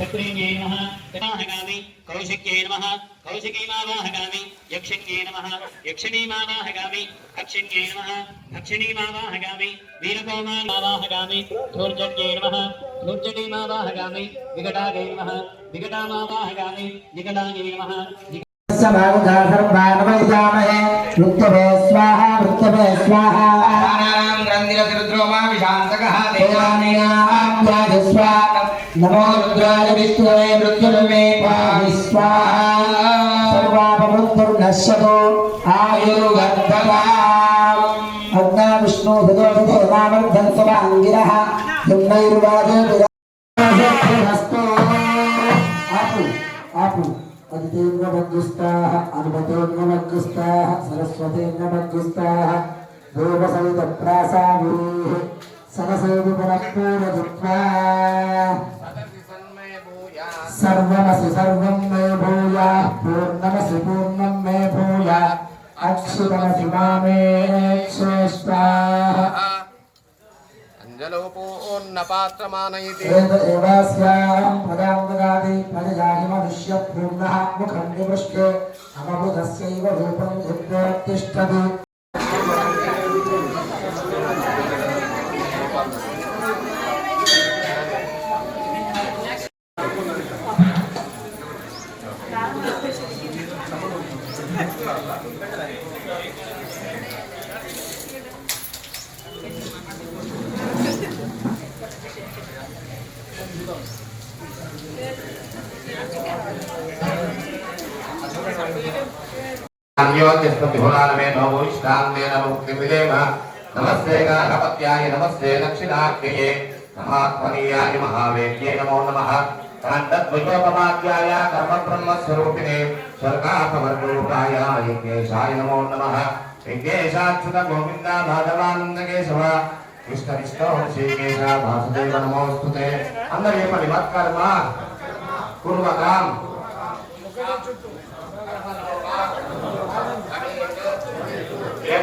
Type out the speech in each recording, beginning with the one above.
शत्रुंजे नम कलाहगामी कौशिक्ये नम कौशिकीमावाहगामी यक्षिण्ये नम यक्षिणीमावाहगामी अक्षिण्ये नम अक्षिणीमावाहगामी वीरकोमावाहगामी धूर्जट्ये नम धूर्जटीमावाहगामी विकटागे नम विकटामावाहगामी विकटागे नम यस्य भागुधा सर्वानमयितामहे वृत्तवे स्वाहा वृत्तवे स्वाहा नमो रुद्राय विष्णवे मृत्युर्वे पाहि स्वाहा सर्वापमृत्युर्नश्यतो आयुर्गर्भवाम् अग्ना विष्णु हृदोषतो नामर्धं स्वभाङ्गिरः युम्नैर्वादो विरा आपु आपु అతిథీర్ణమగ్గుస్తాః అనుమతేర్ణమగ్గుస్తాః సరస్వతేర్ణమగ్గుస్తాः దేవసైతప్రాసామీః సరసేవిపునఃపూరదుత్వా సర్వమసి సర్వం మే భూయా పూర్ణమసి పూర్ణం మే భూయా అక్షుతమసి మామే శ్రేష్ఠా। जलोपूर्णपात्रमानयति एवास्यां पदां ददाति पदयाहिमनुष्यभ्रूम्णः मुखं निवृष्टे समभृतस्यैव रूपं यद्वत्तिष्ठति అన్యోతిస్మృతిఫలానమే నమోయిష్టాన్నేన ముక్తిమిదేవ నమస్తే గార్హపత్యాయ నమస్తే దక్షిణాఖ్యయే మహాత్మనీయాయ మహావేద్యే నమో నమ కాండద్వయోపమాధ్యాయ కర్మబ్రహ్మస్వరూపిణే స్వర్గాపమర్గూపాయ యజ్ఞేశాయ నమో నమ యజ్ఞేశాచ్యుత గోవింద మాధవానందకేశవ కృష్ణ విష్ణు శ్రీకేశ వాసుదేవ నమోస్తుతే అందరూ ఏమని మత్కర్మ. కుర్వతాం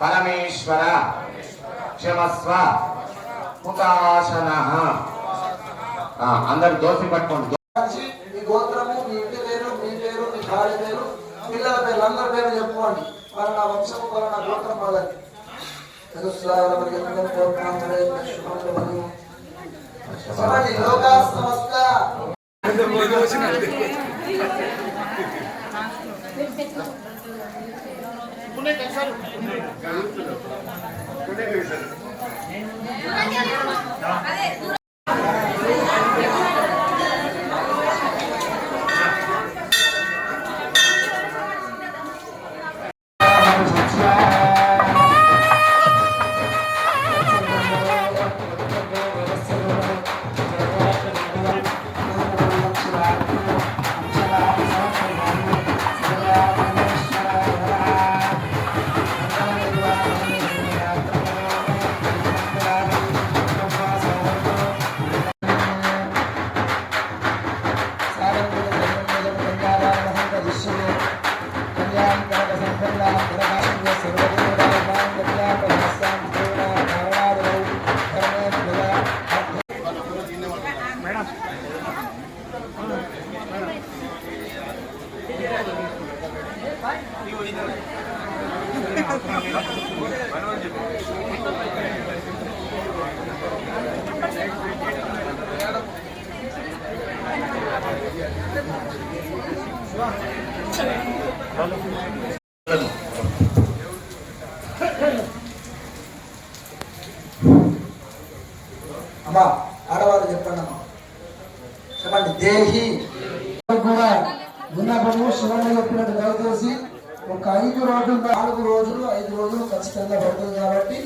పరమేశ్వర. క్షమస్వ. హుతాశన అందరు దోసి పట్టుకోండి. మీ గోత్రము మీ ఇంటి పేరు మీ పేరు మీ భార్య పేరు పిల్లల పేర్లు అందరి పేరు చెప్పుకోండి. పలానా వంశము పలానా గోత్రం వాళ్ళది చతుస్రావణ గోత్రాంతరే అమ్మా ఆడవాళ్ళు చెప్పండి అమ్మా. చెప్పండి దేహి. కూడా ఉన్నప్పుడు శివన్న చెప్పినట్టు దయచేసి ఒక ఐదు రోజులు నాలుగు రోజులు ఐదు రోజులు ఖచ్చితంగా పడుతుంది కాబట్టి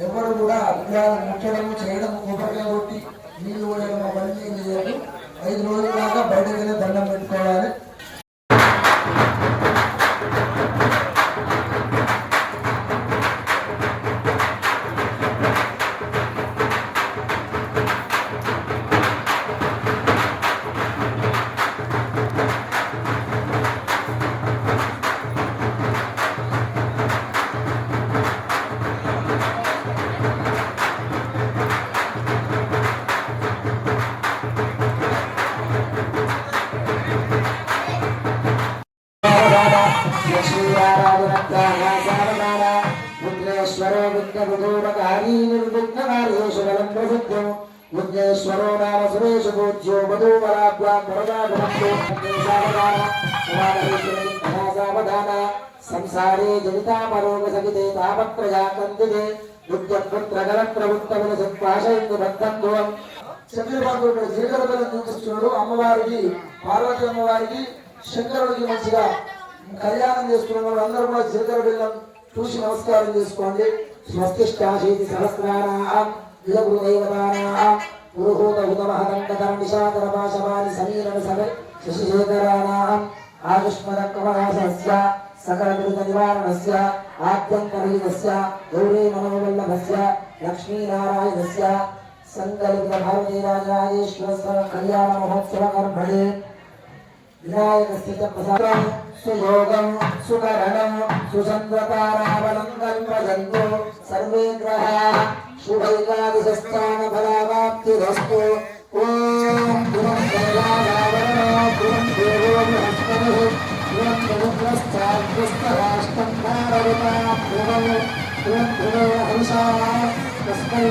ఎవరు కూడా అభిప్రాయాలు ముట్టడం చేయడం కొబ్బరికాయ కొట్టి నీళ్ళు కూడా అవన్నీ చేయదు ఐదు రోజుల దాకా బయటకు దండం పెట్టుకోవాలి. సంసారే జనితామరోగ సగితే తాపత్రయా కందితే విద్యపుత్ర గలత్ర సత్పాశయందు బద్ధత్వం. చంద్రబాబు జీలకర్ర చూపిస్తున్నాడు. అమ్మవారికి పార్వతి అమ్మవారికి శంకరుడికి మంచిగా కళ్యాణం చేస్తున్నాడు అందరూ కూడా జీలకర్ర బిల్లం చూసి నమస్కారం చేసుకోండి. స్వస్తిష్టాశీతి సహస్రాణాం విలగురుదైవతానాం పురుహూత హుతమహదండధర నిశాకర పాశవాని సమీరణ సభ శశిశేఖరాణాం ఆయుష్మదకమహాసస్య సకల దురిత నివారణస్య ఆద్యంతరహితస్య సుయోగం సుకరణం సుచంద్రతారావళం కల్పయంతో సర్వే గ్రహా శుభైకాదిశస్థాన ఫలావాప్తిరస్తు ఓం గురం కైలాసావరణో గురం దేవో బృహస్పతిః గురం భారవతాం గురం హంసా తస్మై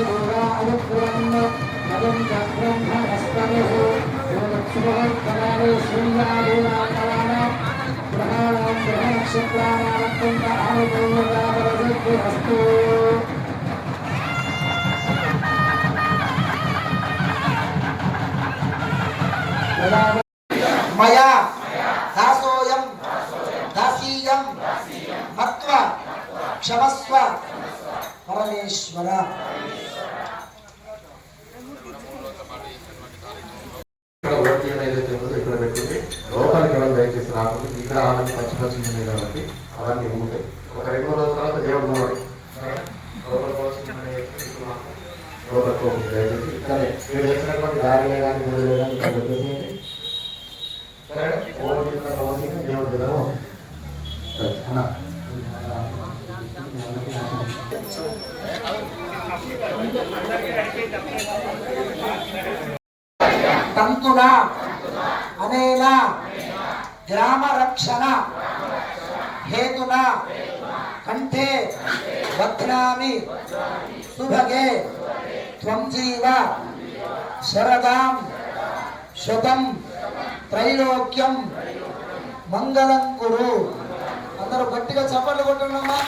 అనుగ్రం నవం బ్రహ్మణస్పతిః అస్తు మయా దాసోయం దాసీయం మత్వ క్షమస్వ పరమేశ్వర ఇక్కడ ఓటీఎం ఏదైతే ఉందో ఇక్కడ లోకానికి ఎవరు దయచేసి రాకుండా విగ్రహాలను పచ్చి పచ్చి ఉన్నాయి కాబట్టి అవన్నీ ఉంటాయి ఒక రెండు రోజుల తర్వాత దేవుడు మూడు లోపలికి దయచేసి ఇక్కడ మీరు చేసినటువంటి దారిలే కానీ గుడిలే కానీ ఇక్కడ పెట్టేసేయండి సరే ఓటు ఇక్కడ ఓటు దేవుడు దినము సరే అన్న. తంతున అనేన గ్రామ రక్షణ హేతున కంఠే బధ్నామి సుభగే త్వం జీవ శరదాం శతం త్రైలోక్యం మంగళం కురు. అందరూ గట్టిగా చప్పట్లు కొట్టండమ్మా.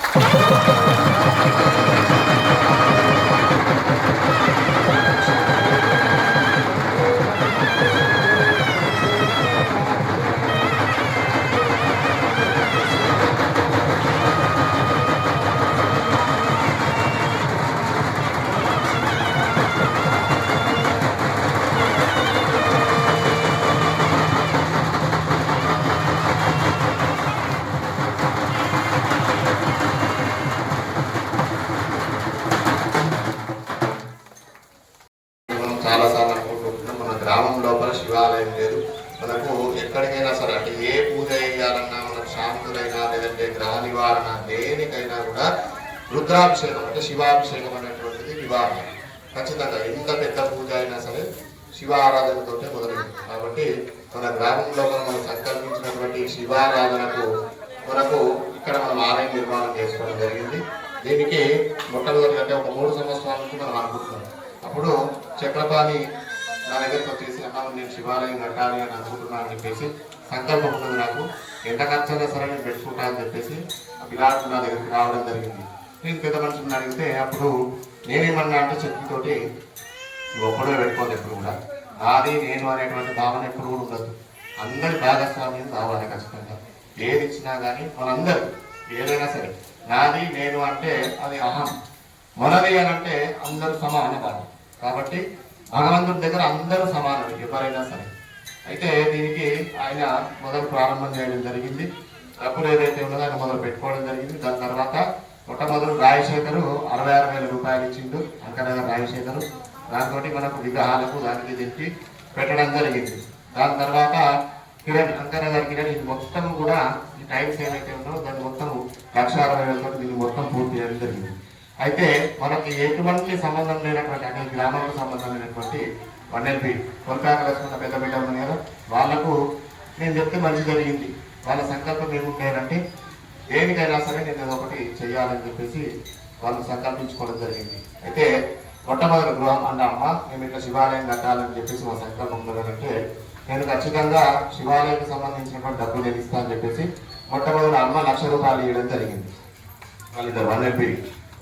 రుద్రాభిషేకం అంటే శివాభిషేకం అనేటువంటిది వివాహం. ఖచ్చితంగా ఎంత పెద్ద పూజ అయినా సరే శివారాధనతోటే మొదలైంది. కాబట్టి మన గ్రామంలో మనం సంకల్పించినటువంటి శివారాధనకు మనకు ఇక్కడ మనం ఆలయం నిర్మాణం చేసుకోవడం జరిగింది. దీనికి మొట్టమొదటి అంటే ఒక మూడు సంవత్సరాల నుంచి మనం అనుకుంటున్నాం. అప్పుడు చక్రపాణి నా దగ్గరకు వచ్చేసి అన్నా నేను శివాలయం కట్టాలి అని అనుకుంటున్నాను అని చెప్పేసి సంకల్పం ఉన్నది నాకు. ఎంత ఖర్చైనా సరే నేను పెట్టుకుంటా అని చెప్పేసి విరాట్ నా దగ్గరికి రావడం జరిగింది. నేను పెద్ద మనుషులను అడిగితే అప్పుడు నేనేమన్నా అంటే చెట్టుతోటి ఒక్కడో పెట్టుకోదు ఎప్పుడు కూడా. నాది నేను అనేటువంటి భావన ఎప్పుడు కూడా ఉండదు. అందరి భాగస్వామ్యం కావాలి ఖచ్చితంగా. ఏది ఇచ్చినా కానీ మనందరూ ఏదైనా సరే. నాది నేను అంటే అది అహం. మనది అని అంటే అందరూ సమాన కాదు కాబట్టి భగవంతుడి దగ్గర అందరూ సమానమే ఎవరైనా సరే. అయితే దీనికి ఆయన మొదలు ప్రారంభం చేయడం జరిగింది. అప్పుడు ఏదైతే ఉన్నదో ఆయన మొదలు పెట్టుకోవడం జరిగింది. దాని తర్వాత మొట్టమొదటి రాజశేఖరు అరవై ఆరు వేల రూపాయలు ఇచ్చిండు. అంకనగర్ రాజశేఖరు. దాంతో మనకు విగ్రహాలకు దానికి తెచ్చి పెట్టడం జరిగింది. దాని తర్వాత కిరణ్ అంకనగర్ కిరణ్ ఇది మొత్తం కూడా ఈ టైమ్స్ ఏవైతే ఉన్నాయో దాన్ని మొత్తం లక్ష అరవై వేలతో దీన్ని మొత్తం పూర్తి చేయడం జరిగింది. అయితే మనకి ఎటువంటి సంబంధం లేనటువంటి అంటే గ్రామాలకు సంబంధం లేనటువంటి వన్ఎల్పి కొనకాకలేసుకున్న పెద్ద బిడ్డ ఉన్నారు వాళ్ళకు వాళ్ళకు నేను చెప్తే మంచి జరిగింది. వాళ్ళ సంకల్పం ఏముంటారంటే దేనికైనా సరే నేను ఒకటి చేయాలని చెప్పేసి వాళ్ళు సంకల్పించుకోవడం జరిగింది. అయితే మొట్టమొదటి గృహం అన్న అమ్మ మేము ఇట్లా శివాలయం కట్టాలని చెప్పేసి మా సంకల్పం కదంటే నేను ఖచ్చితంగా శివాలయానికి సంబంధించినటువంటి డబ్బులు నేను ఇస్తానని చెప్పేసి మొట్టమొదటి అమ్మ లక్ష రూపాయలు ఇవ్వడం జరిగింది. వాళ్ళిద్దరు వన్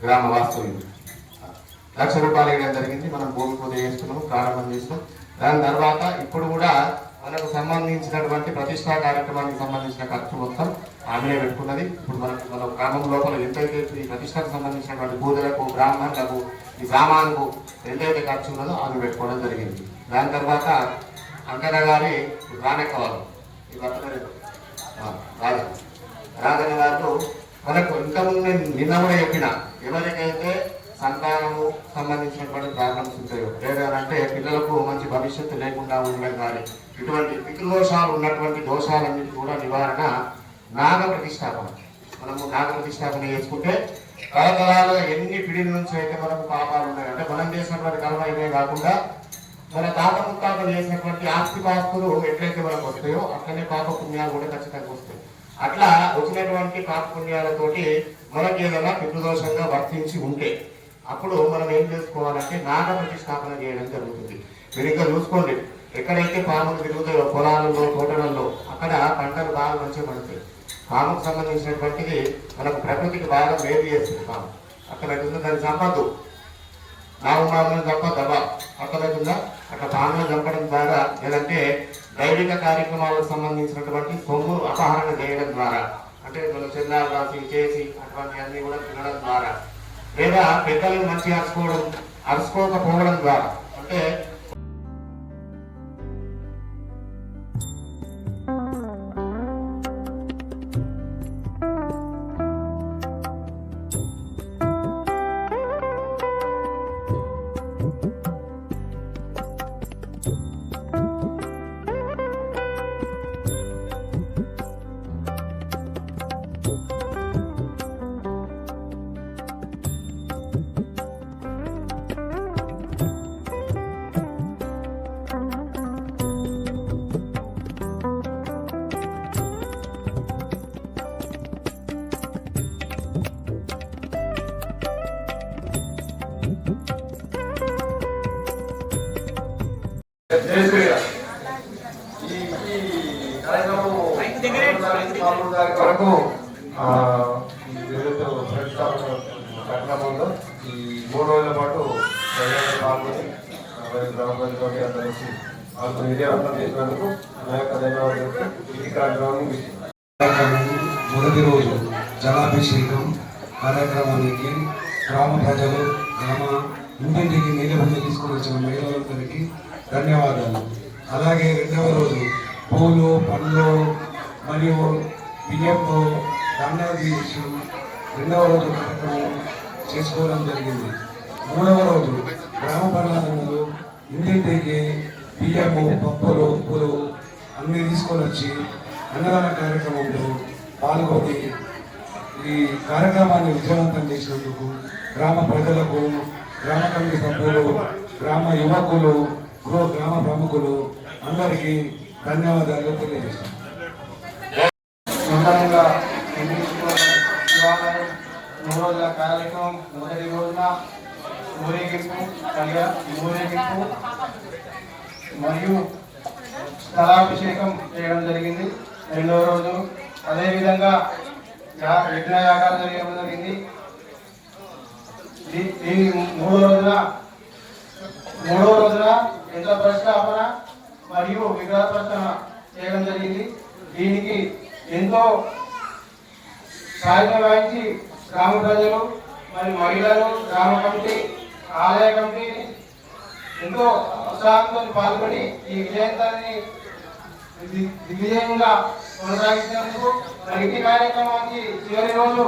గ్రామ వాస్తవ్యం లక్ష రూపాయలు ఇవ్వడం జరిగింది. మనం భూమి పూజ చేసుకున్నాము ప్రారంభం చేసినాం దాని తర్వాత ఇప్పుడు కూడా మనకు సంబంధించినటువంటి ప్రతిష్టా కార్యక్రమానికి సంబంధించిన ఖర్చు మొత్తం ఆమెనే పెట్టుకున్నది. ఇప్పుడు మనకు మన గ్రామం లోపల ఎంతైతే ఈ ప్రతిష్టకు సంబంధించినటువంటి పూజలకు బ్రాహ్మణులకు ఈ గ్రామాలకు ఎంతైతే ఖర్చు ఉన్నదో ఆమె పెట్టుకోవడం జరిగింది. దాని తర్వాత అంకన గారి రానెక్కవాళ్ళు ఈ భర్తగారి రాజన్న గారు మనకు ఇంతకుముందు నిన్న కూడా చెప్పిన ఎవరికైతే సంతానము సంబంధించినటువంటి ప్రాబ్లమ్స్ ఉంటాయో. లేదంటే పిల్లలకు మంచి భవిష్యత్తు లేకుండా ఉండడం కానీ ఇటువంటి పితృదోషాలు ఉన్నటువంటి దోషాలన్నిటి కూడా నివారణ నాగ ప్రతిష్టాపన. మనము నాగ ప్రతిష్టాపన చేసుకుంటే తరతరాలుగా ఎన్ని పిడిల నుంచి అయితే మనకు పాపాలు ఉన్నాయి అంటే మనం చేసినటువంటి కర్మ ఇవే కాకుండా మన తాత ముత్తాతలు చేసినటువంటి ఆస్తి పాస్తులు ఎట్లయితే మనకు వస్తాయో అట్లనే పాప పుణ్యాలు కూడా ఖచ్చితంగా వస్తాయి. అట్లా వచ్చినటువంటి పాప పుణ్యాలతోటి మనకి ఏదైనా పితృదోషంగా వర్తించి ఉంటే అప్పుడు మనం ఏం చేసుకోవాలంటే నాగ ప్రతిష్టాపన చేయడం జరుగుతుంది. మీరు ఇంకా చూసుకోండి ఎక్కడైతే పాములు తిరుగుతాయో పొలాలలో తోటలలో అక్కడ పంటలు బాగా మంచిగా పడుతాయి. పాముకు సంబంధించినటువంటిది మనకు ప్రకృతికి బాగా వేరు చేస్తుంది పాము. అక్కడ దాన్ని సంపద్దు నామమాలను చంపద్దవా అర్థమవుతుందా అట్లా పాములను చంపడం ద్వారా లేదంటే దైవిక కార్యక్రమాలకు సంబంధించినటువంటి సొమ్ము అపహరణ చేయడం ద్వారా అంటే మనం చిన్న రాసి చేసి అటువంటి అన్ని కూడా తినడం ద్వారా లేదా పెద్దలను మంచి అరుచుకోవడం అరుచుకోకపోవడం ద్వారా. అంటే విజయవంతం చేసినందుకు నా యొక్క ధన్యవాదాలు. ఈ కార్యక్రమాన్ని కార్యక్రమం మొదటి రోజు జలాభిషేకం కార్యక్రమానికి గ్రామ ప్రజలు గ్రామ ఇంటింటికి నీళ్ళు తీసుకుని వచ్చిన మహిళలందరికీ ధన్యవాదాలు. అలాగే రెండవ రోజు పూలు పండ్లు మరియు బియ్యంతో దండాలు రెండవ రోజు కార్యక్రమం చేసుకోవడం జరిగింది. మూడవ రోజు గ్రామ ప్రజలందరూ ఇంటింటికి బియ్యము పప్పులు ఉప్పులు అన్నీ తీసుకొని వచ్చి అన్నదాన కార్యక్రమంలో పాల్గొని ఈ కార్యక్రమాన్ని విజయవంతం చేసినందుకు గ్రామ ప్రజలకు గ్రామ కమిటీ సభ్యులు గ్రామ యువకులు గృహ గ్రామ ప్రముఖులు అందరికీ ధన్యవాదాలు తెలియజేస్తాను. మూడు రోజుల కార్యక్రమం మొదటి రోజున ఊరేగింపు ఊరేగింపు. మరియు స్థలాభిషేకం చేయడం జరిగింది. రెండవ రోజు అదేవిధంగా యజ్ఞయాగాలు జరగడం జరిగింది. దీ- దీని మూడో రోజున మూడో రోజున యంత్ర ప్రస్తాపన మరియు విగ్రహ ప్రతిష్టాపన చేయడం జరిగింది. దీనికి ఎంతో సాయంత్రం వహించి గ్రామ ప్రజలు మరి మహిళలు గ్రామ కమిటీ ఆలయ కమిటీ ఎంతో ఉత్సాహంతో పాల్గొని ఈ విజయంతాన్ని దిగ్విజయంగా కొనసాగించినందుకు ప్రగతి కార్యక్రమానికి చివరి రోజు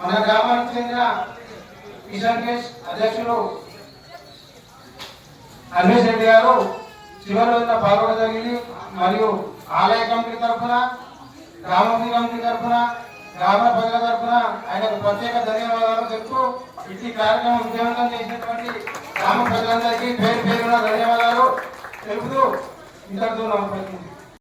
మన గ్రామానికి చెందిన కిషన్ కేష్ అధ్యక్షులు హరీష్ రెడ్డి గారు చివరి రోజున పాల్గొనడం జరిగింది. మరియు ఆలయ కమిటీ తరఫున గ్రామ కమిటీ తరఫున గ్రామ ప్రజల తరఫున ఆయనకు ప్రత్యేక ధన్యవాదాలు చెప్తూ ఇట్టి కార్యక్రమం విజయవంతం చేసినటువంటి గ్రామ ప్రజలందరికీ పేరు పేరున ధన్యవాదాలు. తెలుపుతూ ఇంతటితో నమ్మకం